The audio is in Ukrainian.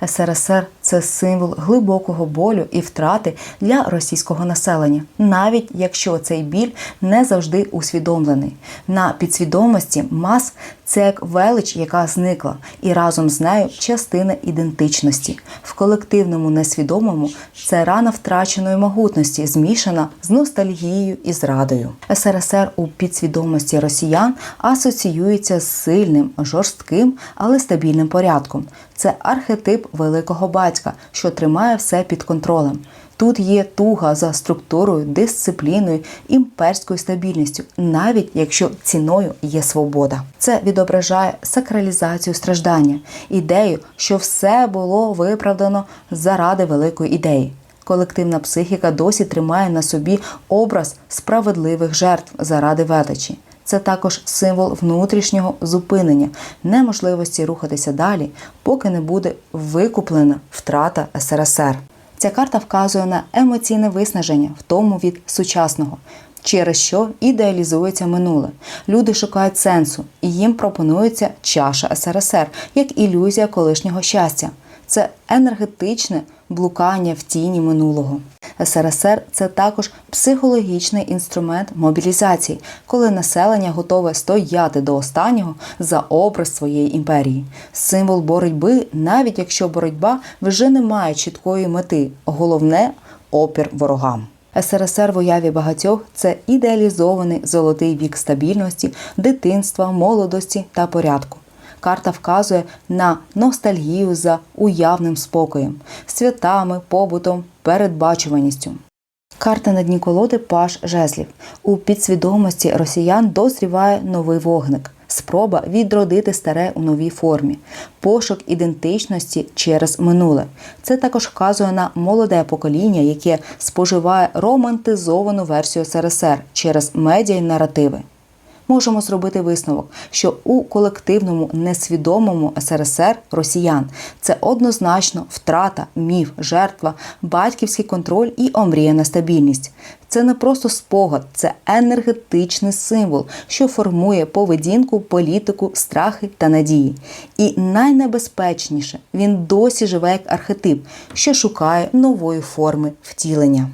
СРСР це символ глибокого болю і втрати для російського населення, навіть якщо цей біль не завжди усвідомлений. На підсвідомості мас це як велич, яка зникла, і разом з нею частина ідентичності. В колективному несвідомому це рана втраченої могутності, змішана з ностальгією і зрадою. СРСР у підсвідомості росіян асоціюється з сильним, жорстким, але стабільним порядком. Це архетип великого батька, що тримає все під контролем. Тут є туга за структурою, дисципліною, імперською стабільністю, навіть якщо ціною є свобода. Це відображає сакралізацію страждання, ідею, що все було виправдано заради великої ідеї. Колективна психіка досі тримає на собі образ справедливих жертв заради величі. Це також символ внутрішнього зупинення, неможливості рухатися далі, поки не буде викуплена втрата СРСР. Ця карта вказує на емоційне виснаження, втому від сучасного, через що ідеалізується минуле. Люди шукають сенсу, і їм пропонується чаша СРСР як ілюзія колишнього щастя. Це енергетичне блукання в тіні минулого. СРСР це також психологічний інструмент мобілізації, коли населення готове стояти до останнього за образ своєї імперії. Символ боротьби, навіть якщо боротьба вже не має чіткої мети, головне опір ворогам. СРСР в уяві багатьох це ідеалізований золотий вік стабільності, дитинства, молодості та порядку. Карта вказує на ностальгію за уявним спокоєм, святами, побутом, передбачуваністю. Карта на дні колоди паш жезлів. У підсвідомості росіян дозріває новий вогник. Спроба відродити старе у новій формі, пошук ідентичності через минуле. Це також вказує на молоде покоління, яке споживає романтизовану версію СРСР через медіа й наративи можемо зробити висновок, що у колективному несвідомому СРСР росіян це однозначно втрата, міф, жертва, батьківський контроль і омріяна стабільність. Це не просто спогад, це енергетичний символ, що формує поведінку, політику, страхи та надії. І найнебезпечніше він досі живе як архетип, що шукає нової форми втілення.